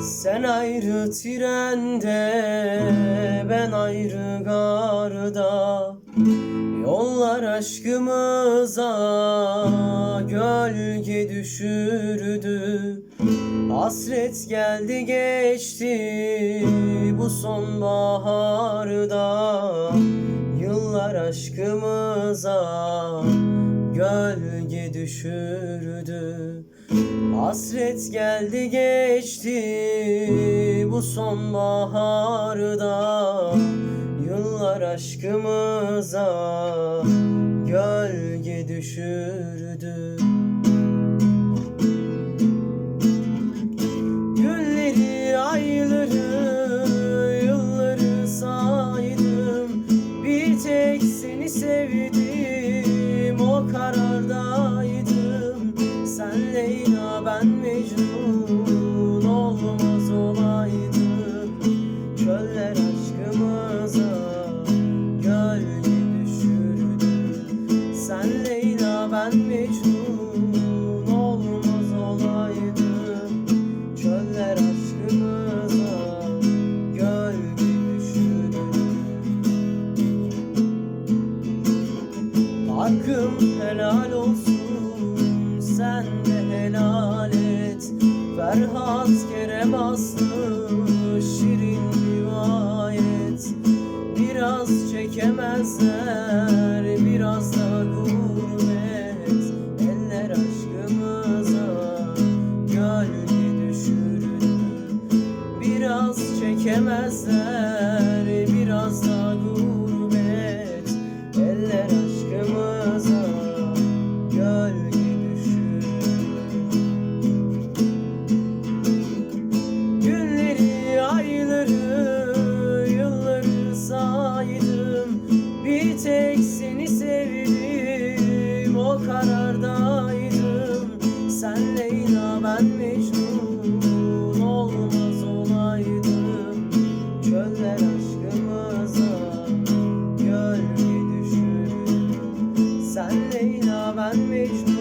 Sen ayrı trende ben ayrı garda. Yollar aşkımıza gölge düşürdü. Hasret geldi geçti bu sonbaharda. Yıllar aşkımıza gölge düşürdü Hasret geldi geçti bu sonbaharda. Yıllar aşkımıza gölge düşürdü Çöller aşkımıza gölge düşürdü. Sen Leyla, ben Mecnun, olmaz olaydım Çöller aşkımıza gölge düşürdü. Hakkım helal olsun sen de helal et. Ferhat Kerem Aslı Biraz çekemezler. Biraz da gurbet Tek seni sevdim, o karardaydım. Sen Leyla, ben Mecnun, olmaz olaydım. Çöller aşkımıza gölge düşürdü Sen Leyla, ben Mecnun,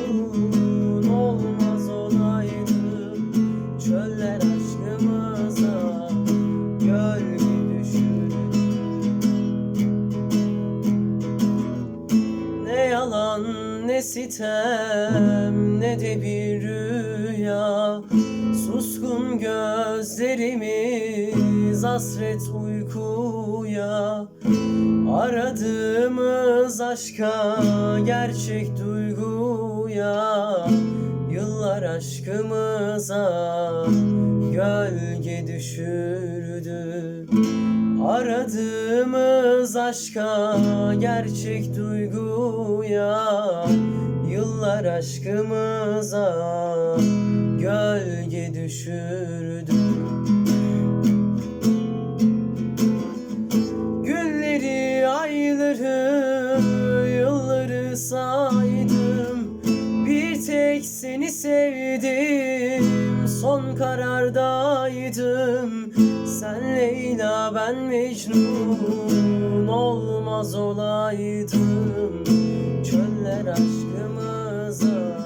yalan ne sitem ne de bir rüya. Suskun gözlerimiz hasret uykuya. Aradığımız aşka gerçek duyguya. Yıllar aşkımıza gölge düşürdü Aradığımız aşka gerçek duyguya Yıllar aşkımıza gölge düşürdü. Günleri, ayları, yılları saydım. Bir tek seni sevdim, son karardaydım Sen Leyla, ben Mecnun, olmaz olaydım Çöller aşkımıza